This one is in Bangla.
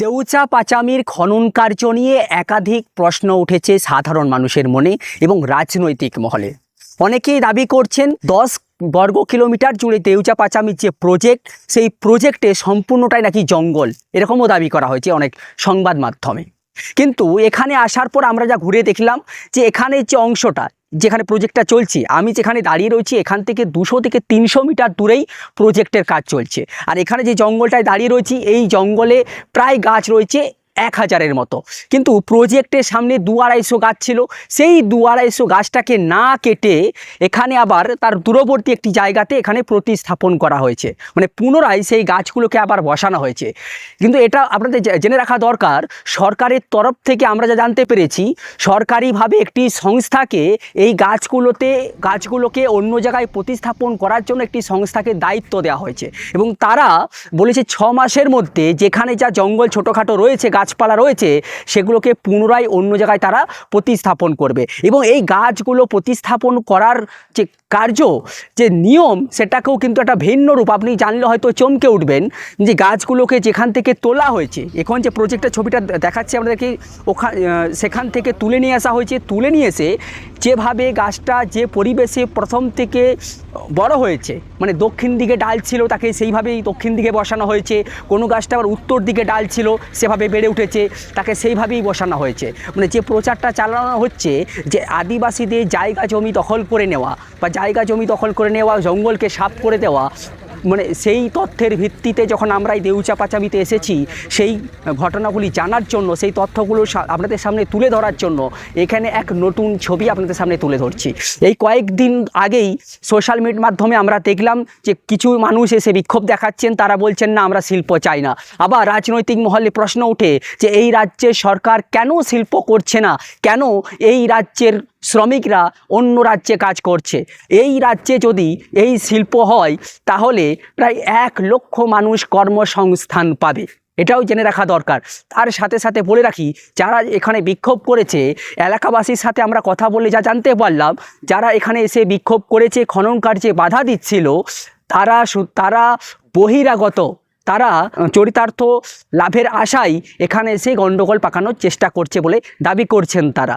দেউচা পাচামির খনন কার্য নিয়ে একাধিক প্রশ্ন উঠেছে সাধারণ মানুষের মনে এবং রাজনৈতিক মহলে। অনেকেই দাবি করছেন, দশ বর্গ কিলোমিটার জুড়ে দেউচা পাচামির যে প্রজেক্ট, সেই প্রজেক্টে সম্পূর্ণটাই নাকি জঙ্গল, এরকমও দাবি করা হয়েছে অনেক সংবাদ মাধ্যমে। কিন্তু এখানে আসার পর আমরা যা ঘুরে দেখলাম যে এখানে যে অংশটা যেখানে প্রজেক্টটা চলছে, আমি যেখানে দাঁড়িয়ে রয়েছি, এখান থেকে দুশো থেকে তিনশো মিটার দূরেই প্রজেক্টের কাজ চলছে। আর এখানে যে জঙ্গলটায় দাঁড়িয়ে রয়েছি, এই জঙ্গলে প্রায় গাছ রয়েছে এক হাজারের মতো। কিন্তু প্রজেক্টের সামনে দু আড়াইশো গাছ ছিল। সেই দু আড়াইশো গাছটাকে না কেটে এখানে আবার তার দূরবর্তী একটি জায়গাতে এখানে প্রতিস্থাপন করা হয়েছে। মানে পুনরায় সেই গাছগুলোকে আবার বসানো হয়েছে। কিন্তু এটা আপনাদের জেনে রাখা দরকার, সরকারের তরফ থেকে আমরা যা জানতে পেরেছি, সরকারিভাবে একটি সংস্থাকে এই গাছগুলোতে, গাছগুলোকে অন্য জায়গায় প্রতিস্থাপন করার জন্য একটি সংস্থাকে দায়িত্ব দেওয়া হয়েছে। এবং তারা বলেছে ছ মাসের মধ্যে যেখানে যা জঙ্গল ছোটোখাটো রয়েছে গাছপালা রয়েছে, সেগুলোকে পুনরায় অন্য জায়গায় তারা প্রতিস্থাপন করবে। এবং এই গাছগুলো প্রতিস্থাপন করার যে কার্য, যে নিয়ম, সেটাকেও কিন্তু একটা ভিন্ন রূপ। আপনি জানলে হয়তো চমকে উঠবেন যে গাছগুলোকে যেখান থেকে তোলা হয়েছে, এখন যে প্রজেক্টের ছবিটা দেখাচ্ছে আপনাদেরকে ওখান সেখান থেকে তুলে নিয়ে আসা হয়েছে। তুলে নিয়ে এসে যেভাবে গাছটা যে পরিবেশে প্রথম থেকে বড় হয়েছে মানে দক্ষিণ দিকে ডাল ছিল তাকে সেইভাবেই দক্ষিণ দিকে বসানো হয়েছে, কোনো গাছটা আবার উত্তর দিকে ডাল ছিল, সেভাবে বেড়ে উঠেছে, তাকে সেইভাবেই বসানো হয়েছে। মানে যে প্রচারটা চালানো হচ্ছে, যে আদিবাসীদের জায়গা জমি দখল করে নেওয়া বা জায়গা জমি দখল করে নেওয়া, জঙ্গলকে সাফ করে দেওয়া মানে সেই তথ্যের ভিত্তিতে যখন আমরা এই দেউচা পাচামিতে এসেছি, সেই ঘটনাগুলি জানার জন্য, সেই তথ্যগুলো আপনাদের সামনে তুলে ধরার জন্য এখানে এক নতুন ছবি আপনাদের সামনে তুলে ধরছি। এই কয়েকদিন আগেই সোশ্যাল মিডিয়ার মাধ্যমে আমরা দেখলাম যে কিছু মানুষ এসে বিক্ষোভ দেখাচ্ছেন, তারা বলছেন, না, আমরা শিল্প চাই না। আবার রাজনৈতিক মহলে প্রশ্ন ওঠে যে, এই রাজ্যের সরকার কেন শিল্প করছে না? কেন এই রাজ্যের শ্রমিকরা অন্য রাজ্যে কাজ করছে। এই রাজ্যে যদি এই শিল্প হয় তাহলে প্রায় এক লক্ষ মানুষ কর্মসংস্থান পাবে। এটাও জেনে রাখা দরকার। তার সাথে সাথে বলে রাখি যারা এখানে বিক্ষোভ করেছে এলাকাবাসীর সাথে আমরা কথা বলে যা জানতে পারলাম যারা এখানে এসে বিক্ষোভ করেছে খনন কার্যে বাধা দিচ্ছিল তারা তারা বহিরাগত তারা চরিতার্থ লাভের আশায় এখানে এসে গণ্ডগোল পাকানোর চেষ্টা করছে বলে দাবি করছেন তারা।